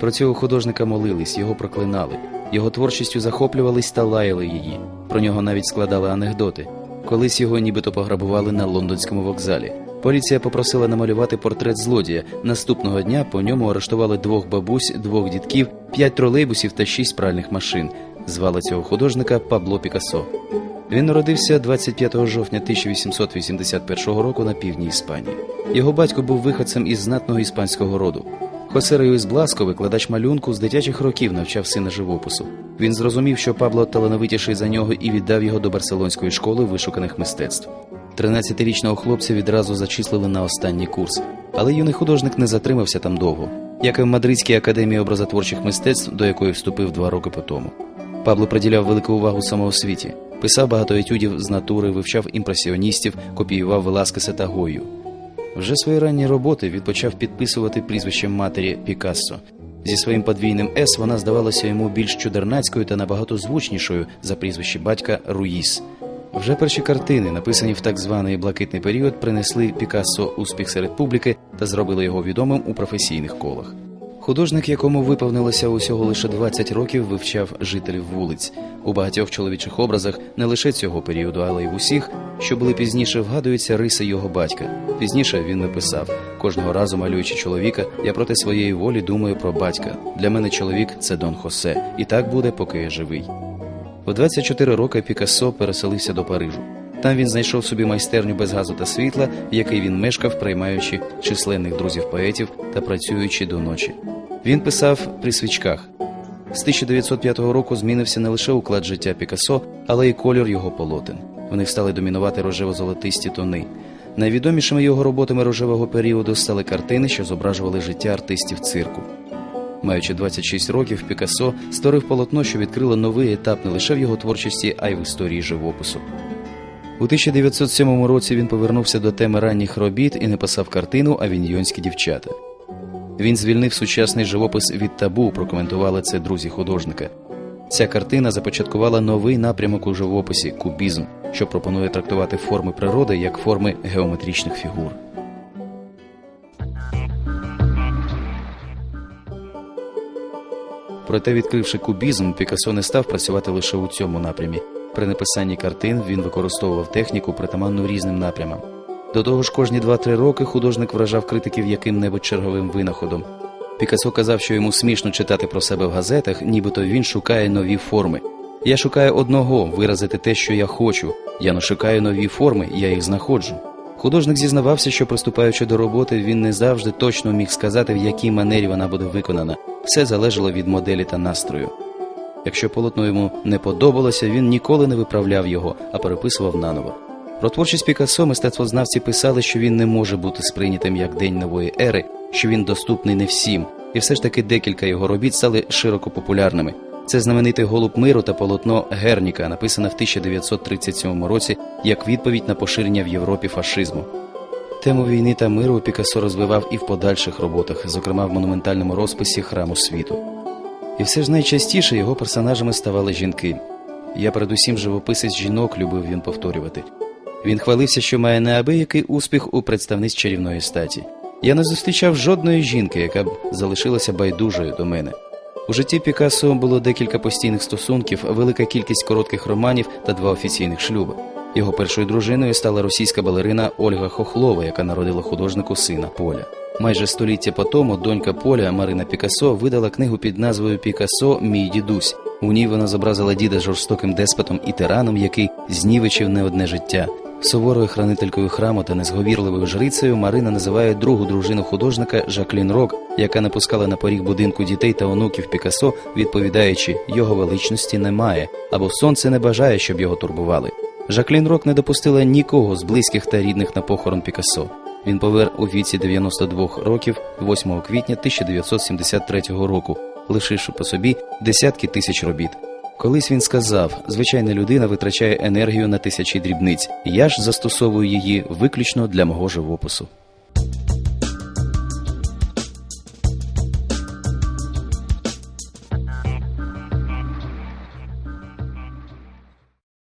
Про цього художника молились, його проклинали, його творчістю захоплювались та лаяли її. Про нього навіть складали анекдоти. Колись його нібито пограбували на лондонському вокзалі. Поліція попросила намалювати портрет злодія. Наступного дня по ньому арештували двох бабусь, двох дітків, п'ять тролейбусів та шість пральних машин. Звали цього художника Пабло Пікассо. Він народився 25 жовтня 1881 року на півдні Іспанії. Його батько був виходцем із знатного іспанського роду. Хосе Рейус Бласко, викладач малюнку, з дитячих років навчав сина живопису. Він зрозумів, що Пабло талановитіший за нього і віддав його до барселонської школи вишуканих мистецтв. 13-річного хлопця відразу зачислили на останній курс, але юний художник не затримався там довго, як і в Мадридській академії образотворчих мистецтв, до якої вступив два роки по тому. Пабло приділяв велику увагу самоосвіті, писав багато етюдів з натури, вивчав імпресіоністів, копіював Веласкеса та Гою. Вже свої ранні роботи він почав підписувати прізвищем матері Пікассо. Зі своїм подвійним С вона здавалася йому більш чудернацькою та набагато звучнішою за прізвище батька Руїс. Вже перші картини, написані в так званий блакитний період, принесли Пікассо успіх серед публіки та зробили його відомим у професійних колах. Художник, якому виповнилося усього лише 20 років, вивчав жителів вулиць. У багатьох чоловічих образах не лише цього періоду, але й в усіх, що були пізніше, вгадуються риси його батька. Пізніше він написав: кожного разу малюючи чоловіка, я проти своєї волі думаю про батька. Для мене чоловік це Дон Хосе, і так буде, поки я живий. У 24 роки Пікассо переселився до Парижу. Там він знайшов собі майстерню без газу та світла, в якій він мешкав, приймаючи численних друзів поетів та працюючи до ночі. Він писав при свічках. З 1905 року змінився не лише уклад життя Пікассо, але й колір його полотен. Вони стали домінувати рожево-золотисті тони. Найвідомішими його роботами рожевого періоду стали картини, що зображували життя артистів цирку. Маючи 26 років, Пікассо створив полотно, що відкрило новий етап не лише в його творчості, а й в історії живопису. У 1907 році він повернувся до теми ранніх робіт і написав картину Авіньйонські дівчата. Він звільнив сучасний живопис від табу, прокоментували це друзі художника. Ця картина започаткувала новий напрямок у живописі кубізм, що пропонує трактувати форми природи як форми геометричних фігур. Проте, відкривши кубізм, Пікассо не став працювати лише у цьому напрямі. При написанні картин він використовував техніку, притаманну різним напрямам. До того ж, кожні 2-3 роки художник вражав критиків яким-небудь черговим винаходом. Пікассо казав, що йому смішно читати про себе в газетах, нібито він шукає нові форми. Я шукаю одного виразити те, що я хочу. Я не шукаю нові форми, я їх знаходжу. Художник зізнавався, що приступаючи до роботи, він не завжди точно міг сказати, в якій манері вона буде виконана. Все залежало від моделі та настрою. Якщо полотно йому не подобалося, він ніколи не виправляв його, а переписував наново. Про творчість Пікассо мистецтвознавці писали, що він не може бути сприйнятим як день нової ери, що він доступний не всім, і все ж таки декілька його робіт стали широко популярними. Це знаменитий голуб миру та полотно Герніка, написане в 1937 році як відповідь на поширення в Європі фашизму. Тему війни та миру Пікассо розвивав і в подальших роботах, зокрема в монументальному розписі храму світу. І все ж найчастіше його персонажами ставали жінки. Я передусім живописець жінок любив він повторювати. Він хвалився, що має неабиякий успіх у представниць чарівної статі. Я не зустрічав жодної жінки, яка б залишилася байдужою до мене. У житті Пікассо було декілька постійних стосунків, велика кількість коротких романів та два офіційних шлюби. Його першою дружиною стала російська балерина Ольга Хохлова, яка народила художнику сина Поля. Майже століття по тому донька Поля Марина Пікассо видала книгу під назвою Пікассо Мій дідусь. У ній вона зобразила діда жорстоким деспотом і тираном, який знівечив не одне життя. Суворою хранителькою храму та незговірливою жрицею Марина називає другу дружину художника Жаклін Рок, яка не пускала на поріг будинку дітей та онуків Пікассо, відповідаючи, його величності немає або сонце не бажає, щоб його турбували. Жаклін Рок не допустила нікого з близьких та рідних на похорон Пікассо. Він помер у віці 92 років 8 квітня 1973 року, лишивши по собі десятки тисяч робіт. Колись він сказав: звичайна людина витрачає енергію на тисячі дрібниць, я ж застосовую її виключно для мого живопису.